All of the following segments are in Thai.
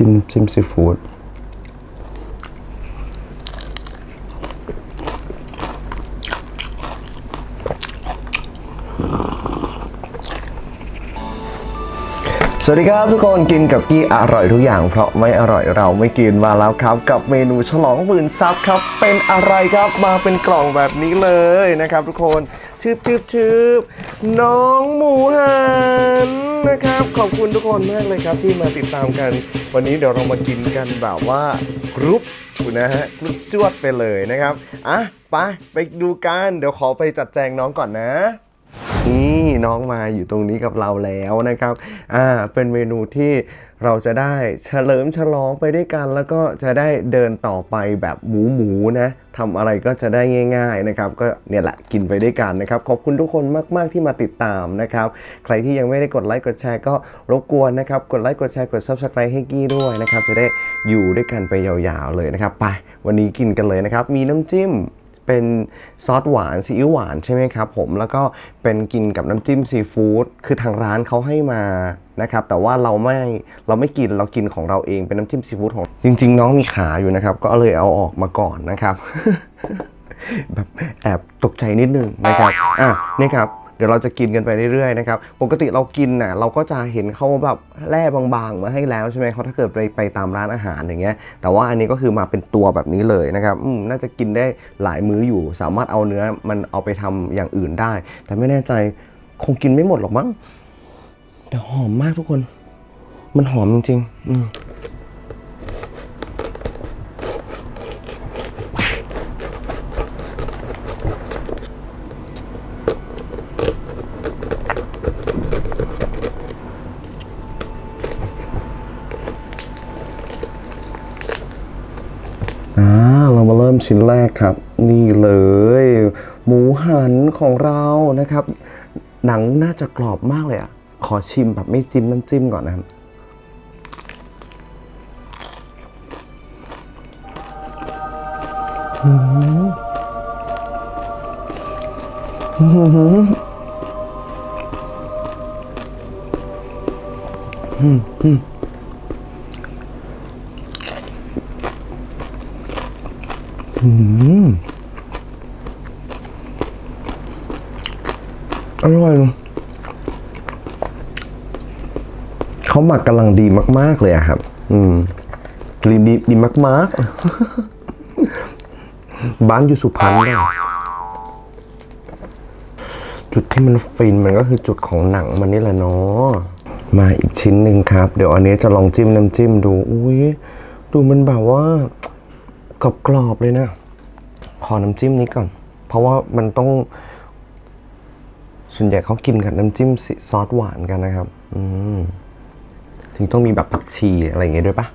กินจิ้ สวัสดีครับทุกคนกินกับกี้อร่อยทุกอย่าง เพราะไม่อร่อยเราไม่กินมาแล้วครับ กับเมนูฉลองหมื่นซับครับ เป็นอะไรครับมาเป็นกล่องแบบนี้เลยนะครับ ทุกคนชืบชืบชืบน้องหมูหันนะครับ ขอบคุณทุกคนมากเลยครับที่มาติดตามกัน วันนี้เดี๋ยวเรามากินกันแบบว่ากรุ๊ปนะฮะกรุ๊ปจวดไปเลยนะครับอะไปไปดูกันเดี๋ยวขอไปจัดแจงน้องก่อนนะ นี่น้องมาอยู่ตรงนี้กับเราแล้วนะครับ อ่า เป็นเมนูที่เราจะได้เฉลิมฉลองไปด้วยกัน แล้วก็จะได้เดินต่อไปแบบหมูหมูนะทำอะไรก็จะได้ง่าย ๆนะครับ ก็เนี่ยแหละกินไปด้วยกันนะครับ ขอบคุณทุกคนมากๆที่มาติดตามนะครับ ใครที่ยังไม่ได้กดไลค์กดแชร์ก็รบกวนนะครับ กดไลค์กดแชร์กด subscribe ให้กี้ด้วยนะครับ จะได้อยู่ด้วยกันไปยาวๆเลยนะครับ ไปวันนี้กินกันเลยนะครับ มีน้ำจิ้ม เป็นซอสหวานซีอิ๊วหวานใช่ไหมครับผมแล้วก็เป็นกินกับน้ำจิ้มซีฟู้ดคือทางร้านเขาให้มานะครับแต่ว่าเราไม่เราไม่กินเรากินของเราเองเป็นน้ำจิ้มซีฟู้ดของจริง ๆ น้องมีขาอยู่นะครับ ก็เลยเอาออกมาก่อนนะครับแบบแอบตกใจนิดนึงนะครับอะนี่ครับ เดี๋ยวเราจะกินกันไปเรื่อยๆนะครับ ปกติเรากินน่ะเราก็จะเห็นเขาแบบแร่บางๆ มาให้แล้วใช่ไหมเขาถ้าเกิดไปไปตามร้านอาหารอย่างเงี้ย แต่ว่าอันนี้ก็คือมาเป็นตัวแบบนี้เลยนะครับอืมน่าจะกินได้หลายมื้ออยู่ สามารถเอาเนื้อมันเอาไปทำอย่างอื่นได้ แต่ไม่แน่ใจคงกินไม่หมดหรอกมั้งแต่หอมมากทุกคน มันหอมจริงๆ อืม อ่าเรามาเริ่มชิ้นแรกครับ นี่เลย หมูหันของเรานะครับ หนังน่าจะกรอบมากเลยอะ ขอชิมแบบไม่จิ้มน้ำจิ้มก่อนนะครับอ อร่อย เขาหมักกำลังดีมาก ๆ เลยอะครับ อืมกลิ่นดีดีมาก ๆ บ้านอยู่สุพรรณเนี่ยจุดที่มันฟินมันก็คือจุดของหนังมันนี่แหละเนาะมาอีกชิ้นหนึ่งครับ เดี๋ยวอันนี้จะลองจิ้มน้ำจิ้มดู อุ้ยดูมันแบบว่า กรอบๆเลยนะขอน้ำจิ้มนี้ก่อน เพราะว่ามันต้อง ส่วนใหญ่เขากินกับน้ำจิ้มซีซอสหวานกันนะครับ อืมถึงต้องมีแบบผักชีอะไรอย่างเงี้ยด้วยปะ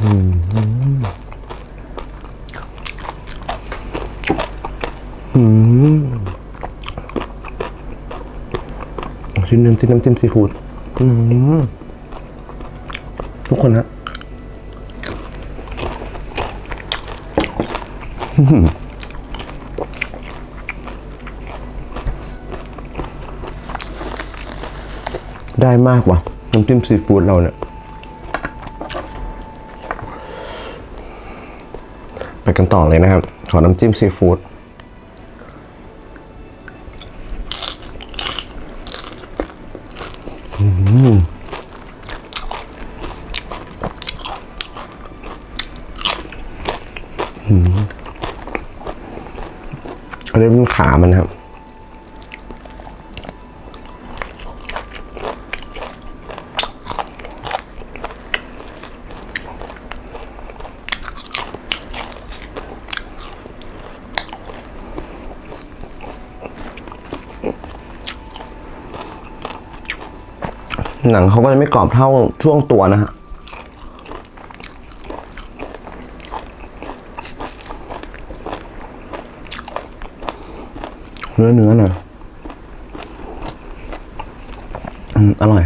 อืมอืมชิ้นน้ำจิ้มน้ำจิ้มซีฟู้ดอืม ทุกคนฮะได้มากว่ะน้ำจิ้มซีฟู้ดเราเนี่ย ไปกันต่อเลยนะครับ ขอน้ำจิ้มซีฟู้ดอืมอืมอันนี้เป็นขามันนะครับ หนังเขาก็จะไม่กรอบเท่าช่วงตัวนะฮะเนื้อเนื้อหน่อยอืมอร่อย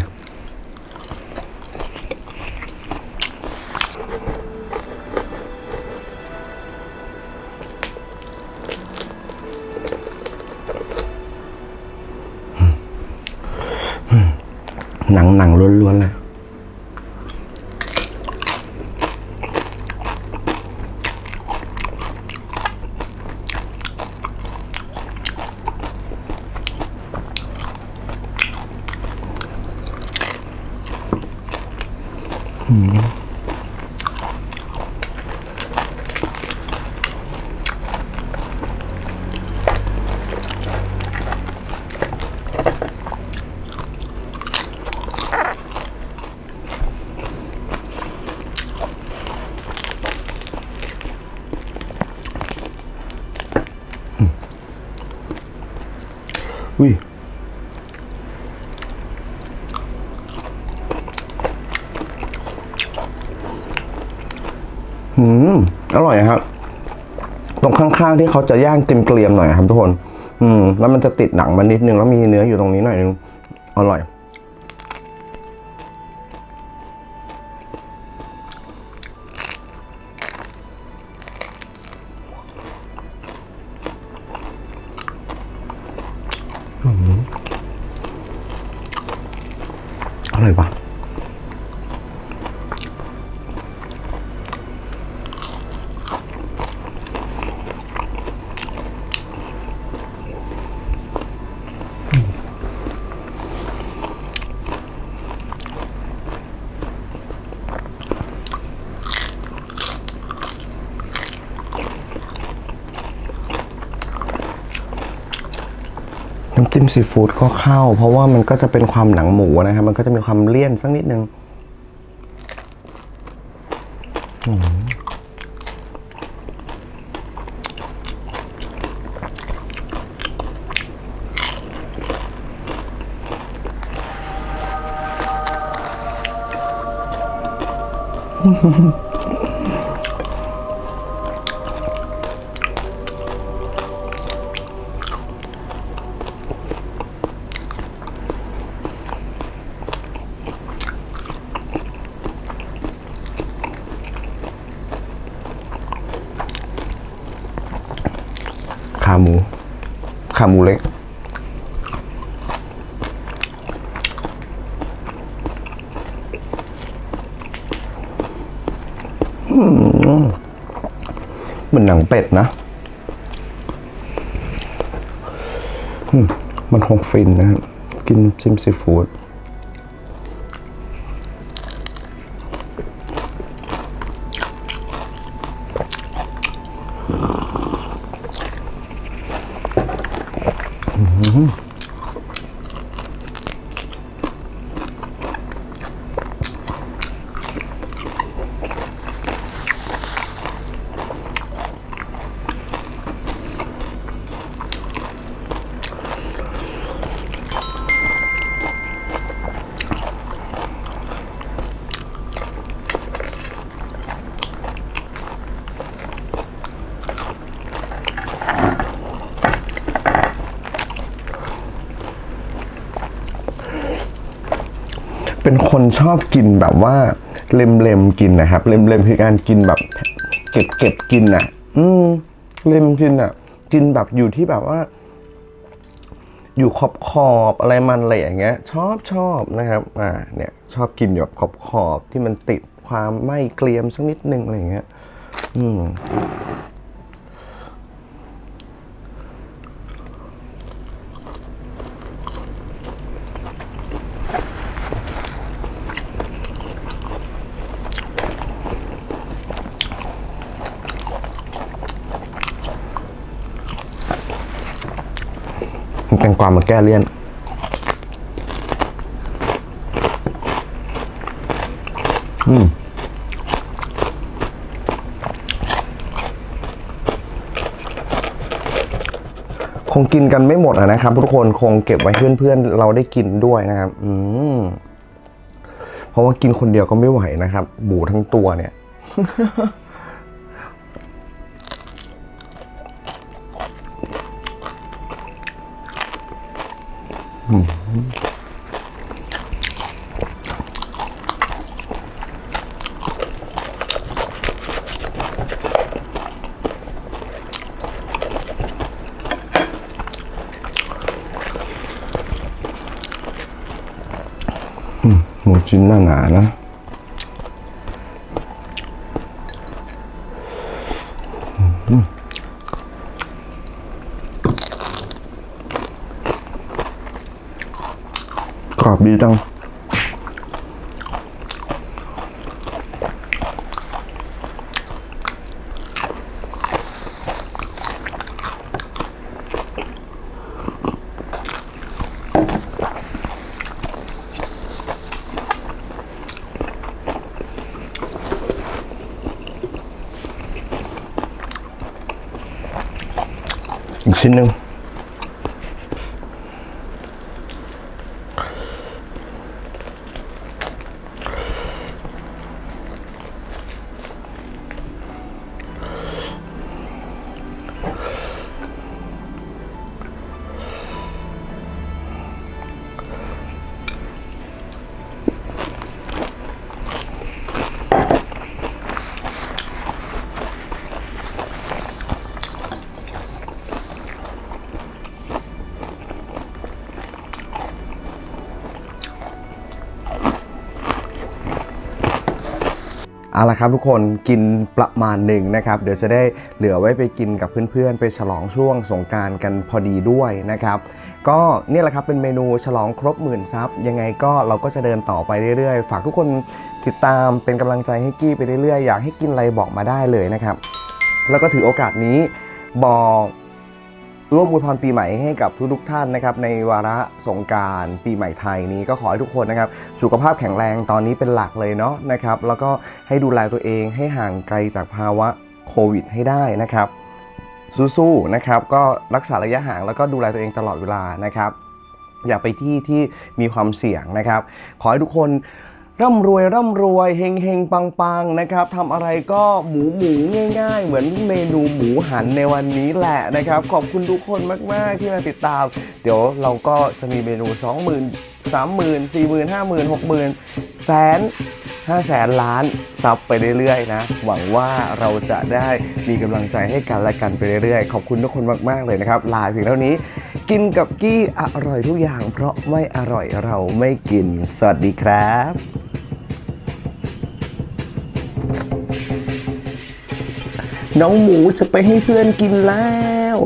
หนังหนังล้วนๆเลยอืม ยอืมอร่อยครับ ตรงข้างๆที่เขาจะย่างเกรียมๆหน่อยครับทุกคน อืม แล้วมันจะติดหนังมันนิดนึงแล้วมีเนื้ออยู่ตรงนี้หน่อยนึง อร่อย มซีฟู้ดก็เข้า เพราะว่ามันก็จะเป็นความหนังหมูนะครับ มันก็จะมีความเลี่ยนสักนิดนึงขา ขาหมูเล็ก เหมือนหนังเป็ดนะมมันคงฟินนะครับ กินจิ้มซีฟู้ด เคนชอบกินแบบว่าเล็มเล็มกินนะครับ เล็มเล็มคือการกินแบบ เก็บเก็บกินอะ อืมเล็มกินอะ กินแบบอยู่ที่แบบว่า อยู่ขอบขอบอะไรมันอะไรอย่างเงี้ย ชอบชอบนะครับ อ่า เนี่ย ชอบกินแบบขอบขอบที่มันติดความไม่เกรียมสักนิดนึงอะไรอย่างเงี้ย อืม แตงกวามาแก้เลี่ยน อืมคงกินกันไม่หมดะนะครับ ทุกคนคงเก็บไว้เพื่อนๆเราได้กินด้วยนะครับ อืมเพราะว่ากินคนเดียวก็ไม่ไหวนะครับ บูทั้งตัวเนี่ย ออืมหมูชิ้น หนาๆน เอาละครับทุกคนกินประมาณหนึ่งนะครับ เดี๋ยวจะได้เหลือไว้ไปกินกับเพื่อนๆ ไปฉลองช่วงสงการกันพอดีด้วยนะครับ ก็เนี่ยแหละครับเป็นเมนูฉลองครบหมื่นซับยังไงก็เราก็จะเดินต่อไปเรื่อยๆ ฝากทุกคนติดตามเป็นกำลังใจให้กี้ไปเรื่อยๆ อยากให้กินอะไรบอกมาได้เลยนะครับ แล้วก็ถือโอกาสนี้บอก ร่วมอวยพรปีใหม่ให้กับทุกๆท่านนะครับในวาระสงการปีใหม่ไทยนี้ก็ขอให้ทุกคนนะครับสุขภาพแข็งแรงตอนนี้เป็นหลักเลยเนาะนะครับแล้วก็ให้ดูแลตัวเองให้ห่างไกลจากภาวะโควิด ให้ได้นะครับสู้ๆนะครับก็รักษาระยะห่างแล้วก็ดูแลตัวเองตลอดเวลานะครับ อย่าไปที่ที่มีความเสี่ยงนะครับ ขอให้ทุกคน ร่ำรวยร่ำรวยเฮงเฮงปังปังนะครับทำอะไรก็หมูหมูง่าย ๆ เหมือนเมนูหมูหันในวันนี้แหละนะครับ ขอบคุณทุกคนมาก ๆ ที่มาติดตาม เดี๋ยวเราก็จะมีเมนู 20,000 30,000 40,000 50,000 60,000แสน5แสนล้านซับไปเรื่อยๆนะ หวังว่าเราจะได้มีกำลังใจให้กันและกันไปเรื่อยๆ ขอบคุณทุกคนมากๆเลยนะครับ ลาเพียงเท่านี้ กินกับกี้อร่อยทุกอย่าง เพราะไม่อร่อยเราไม่กิน สวัสดีครับ น้องหมูจะไปให้เพื่อนกินแล้ว